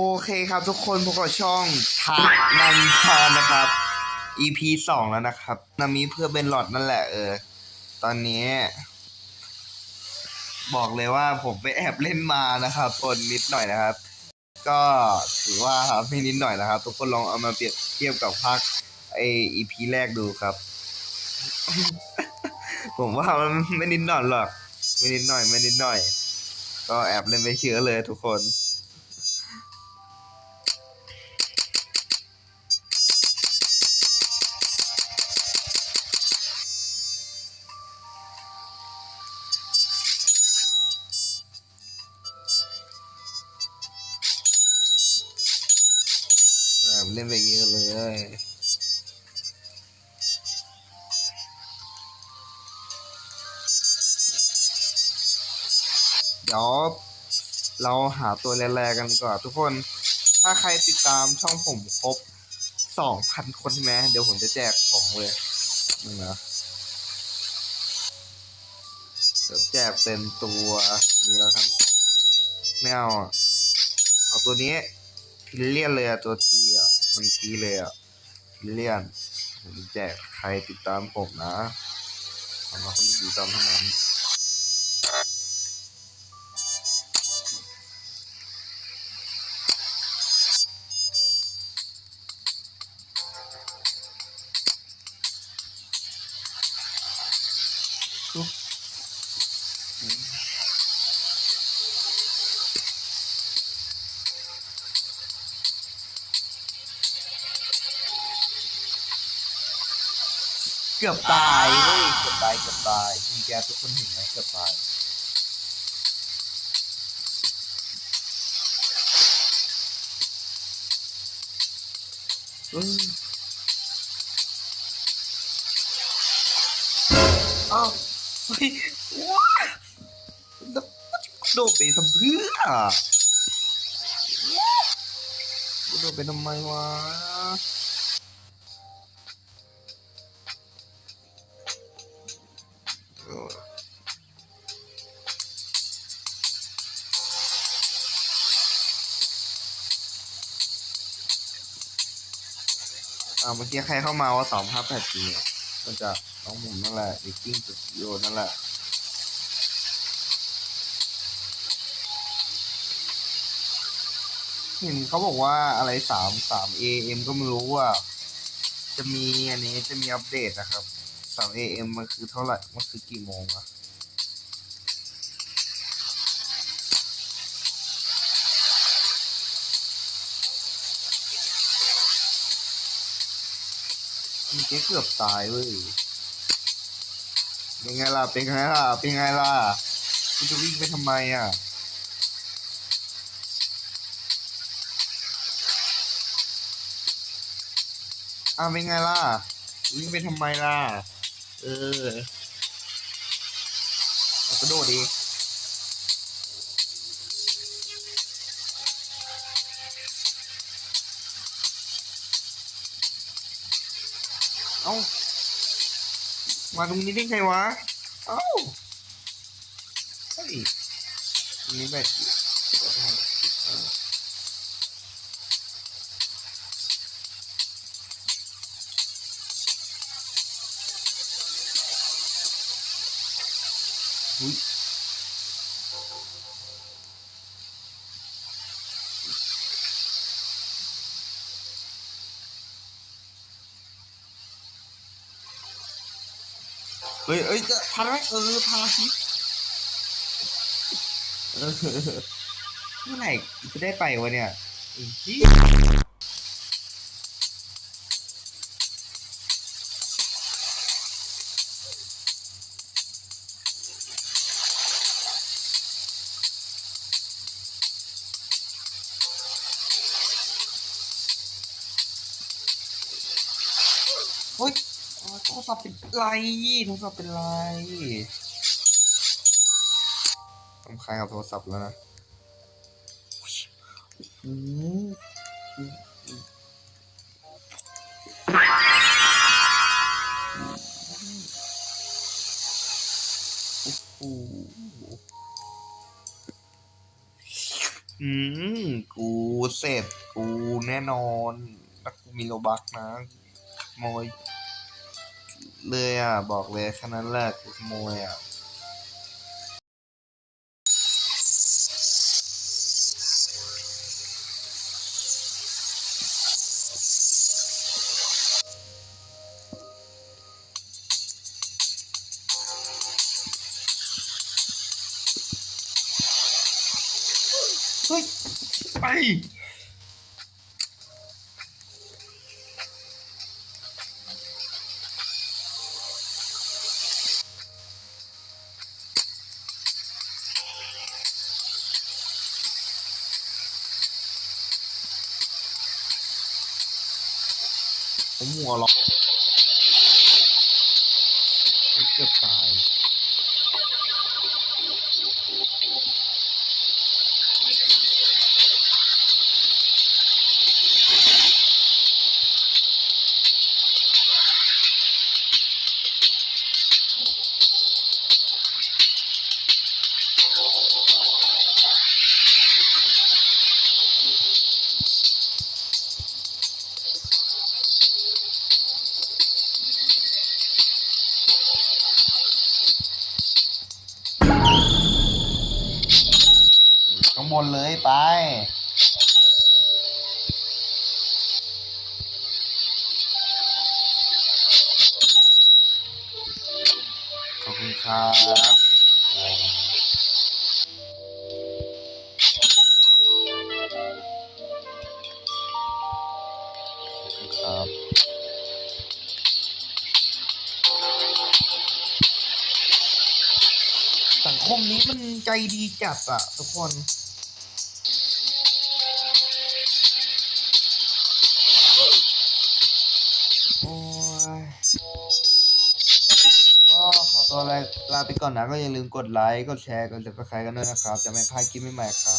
โอเคครับทุกคนพวกเราช่องทานันทอนนะครับ EP สองแล้วนะครับนามิเพื่อเป็นหลอดนั่นแหละเออ ตอนนี้ บอกเลยว่าผมไปแอบเล่นมานะครับทนนิดหน่อยนะครับ ก็ถือว่าครับไม่นิดหน่อยนะครับ ทุกคนลองเอามาเปรียบเทียบกับภาคไอ EP แรกดูครับ ผมว่ามันไม่นิดหน่อยหรอก ไม่นิดหน่อย ไม่นิดหน่อย ก็แอบเล่นไปเชื่อเลยทุกคน ล่นไปเยอะเลยเดี๋ยวเราหาตัวแรกๆกันก่อนทุกคน ถ้าใครติดตามช่องผมครบสองพันคนใช่ไหมเดี๋ยวผมจะแจกของเลยนึงนะเดี๋ยวแจกเป็นตัวนี้แล้วกันไม่เอาเอาตัวนี้พิเลียนเลยอะตัวทีอะ มันทีเลยอะพิเลียนผมแจกใครติดตามผมนะสำหรับคนที่ติดตามเท่านั้น เกือบตายเว้ยเกือบตายเกือบตายมีแกทุกคนเห็นไหมเกือบตายเอ้ยอ้าวเฮ้ยว้าแล้วโดดไปทำเพื่อโดดไปทำไมวะ อ่าเมื่อกี้ใครเข้ามาว่าสองพับแปดจีมันจะน้องหมุมนั่นแหละดิกิ้งสตูดิโอนั่นแหละเห็นเขาบอกว่าอะไรสามสามเอ็มก็ไม่รู้ว่า จะมีอันนี้จะมีอัปเดตนะครับสามเอ็มมันคือเท่าไหร่ มันคือกี่โมงอะ เจ๊เกือบตายเว้ยเป็นไงล่ะ เป็นไงล่ะ เป็นไงล่ะคุณจะวิ่งไปทำไมอะอ้าวเป็นไงล่ะ วิ่งไปทำไมล่ะ เออกระโดดดี มาตรงนี้ได้ไงวะ เอ้าเฮ้ยนี่แบบอุ้ย เฮ้ยเอ้ยจะทันไหมเออทันเออเมื่อไหร่จะได้ไปวะเนี่ยไอ้เหี้ย โทรศัพท์เป็นไรโทรศัพท์เป็นไรต้องคายกับโทรศัพท์แล้วนะโอ้โหโอ้โหอืม กูเสร็จ กูแน่นอนถ้ากูมีโลบักนะขโมย เลยอะ บอกเลยแค่นั้นแหละกูขโมยอะเฮ้ยไป ผม นเลยไปขอบคุณครับขอบคุณครับสังคมนี้มันใจดีจัดอะทุกคน ก่อนนะก็อย่าลืมกดไลค์ กดแชร์ กดติดตามกันด้วยนะครับ จะไม่พลาดคลิปใหม่ๆครับ